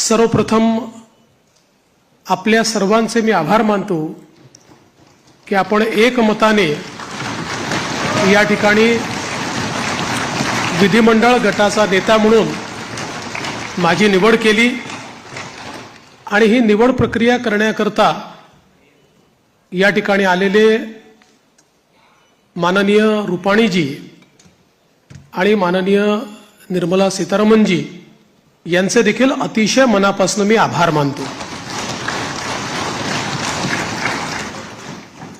सर्वप्रथम आपल्या सर्वांचे मी आभार मानतो की आपण एकमताने या ठिकाणी विधिमंडळ गटाचा नेता म्हणून माझी निवड केली आणि ही निवड प्रक्रिया करण्याकरता या ठिकाणी आलेले माननीय रुपाणीजी आणि माननीय निर्मला सीतारामनजी यांचे देखील अतिशय मनापासून मी आभार मानतो.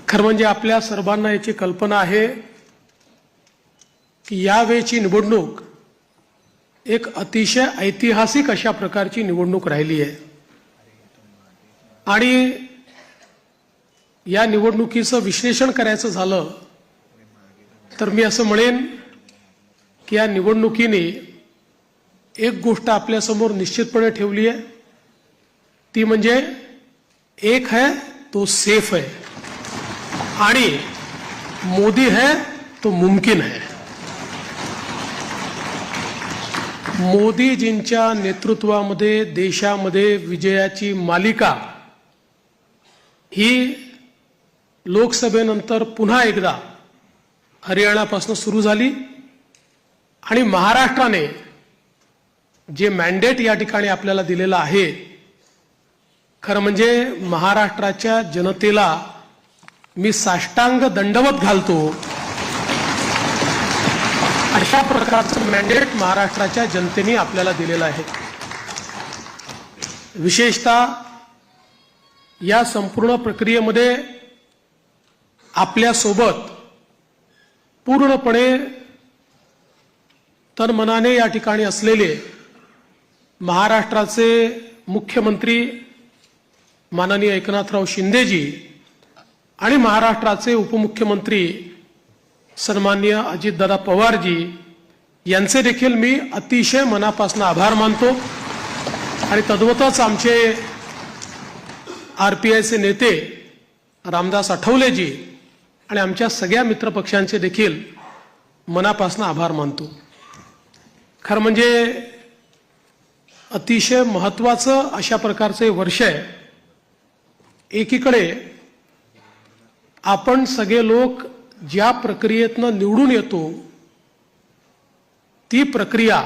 खरं म्हणजे आपल्या सर्वांना याची कल्पना आहे की यावेळची निवडणूक एक अतिशय ऐतिहासिक अशा प्रकारची निवडणूक राहिली आहे. आणि या निवडणुकीचं विश्लेषण करायचं झालं तर मी असं म्हणेन की या निवडणुकीने एक गोष्ट आपल्यासमोर निश्चितपणे ठेवली आहे. ती म्हणजे एक है तो सेफ है. आणि मोदी है तो मुमकिन है. मोदीजींच्या नेतृत्वामध्ये देशामध्ये विजयाची मालिका ही लोकसभेनंतर पुन्हा एकदा हरियाणापासून सुरू झाली. आणि महाराष्ट्राने जे मॅन्डेट या ठिकाणी आपल्याला दिलेलं आहे खरं म्हणजे महाराष्ट्राच्या जनतेला मी साष्टांग दंडवत घालतो. अशा प्रकारचं मॅन्डेट महाराष्ट्राच्या जनतेने आपल्याला दिलेलं आहे. विशेषतः या संपूर्ण प्रक्रियेमध्ये आपल्यासोबत पूर्णपणे तन मनाने या ठिकाणी असलेले महाराष्ट्राचे मुख्यमंत्री माननीय एकनाथराव शिंदेजी आणि महाराष्ट्राचे उपमुख्यमंत्री सन्माननीय अजितदादा पवारजी यांचे देखील मी अतिशय मनापासून आभार मानतो. आणि तद्वतच आमचे आर पी आयचे नेते रामदास आठवलेजी आणि आमच्या सगळ्या मित्रपक्षांचे देखील मनापासून आभार मानतो. खरं म्हणजे अतिशय महत्वाचं अशा प्रकारचे वर्ष आहे. एकीकडे आपण सगळे लोक ज्या प्रक्रियेतनं निवडून येतो ती प्रक्रिया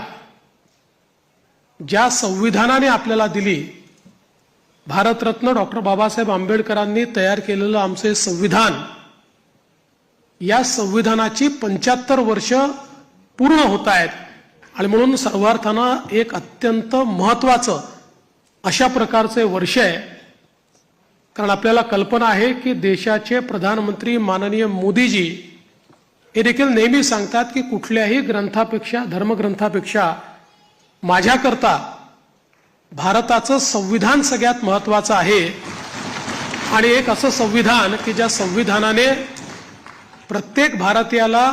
ज्या संविधानाने आपल्याला दिली भारतरत्न डॉक्टर बाबासाहेब आंबेडकरांनी तयार केलेलं आमचे संविधान या संविधानाची पंच्याहत्तर वर्ष पूर्ण होत आहेत. आणि म्हणून सर्वार्थानं एक अत्यंत महत्वाचं अशा प्रकारचे वर्ष आहे. कारण आपल्याला कल्पना आहे की देशाचे प्रधानमंत्री माननीय मोदीजी हे देखील नेहमी सांगतात की कुठल्याही ग्रंथापेक्षा धर्मग्रंथापेक्षा माझ्याकरता भारताचं संविधान सगळ्यात महत्वाचं आहे. आणि एक असं संविधान की ज्या संविधानाने प्रत्येक भारतीयाला